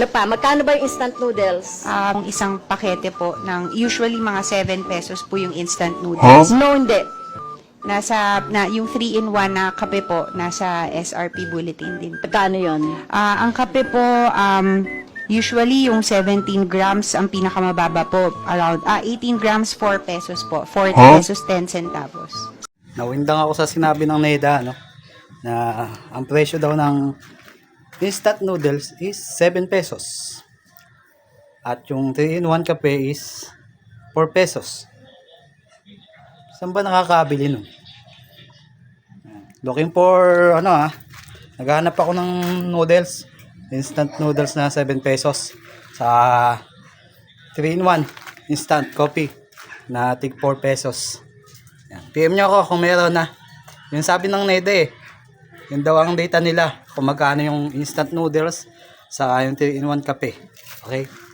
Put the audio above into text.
Ano pa, magkano ba yung instant noodles? Ang isang pakete po ng usually mga 7 pesos po yung instant noodles. No, hindi. Nasa na yung 3 in 1 na kape po nasa SRP bulletin din. Magkano yon? Ah, ang kape po um usually yung 17 grams ang pinakamababa po around ah 18 grams 4 pesos po. 40 pesos 10 centavos. Nawindang ako sa sinabi ng NEDA, no? Na ang presyo daw ng instant noodles is 7 pesos. At yung 3-in-1 kape is 4 pesos. Saan ba nakakabili nun? Looking for, ano ah, naghahanap ako ng noodles. Instant noodles na 7 pesos. Sa 3-in-1 instant coffee na tig 4 pesos. Yan. PM nyo ako kung meron na. Yung sabi ng NEDA eh. Yun daw ang data nila kung magkano yung instant noodles sa yung 3-in-1 kape. Okay?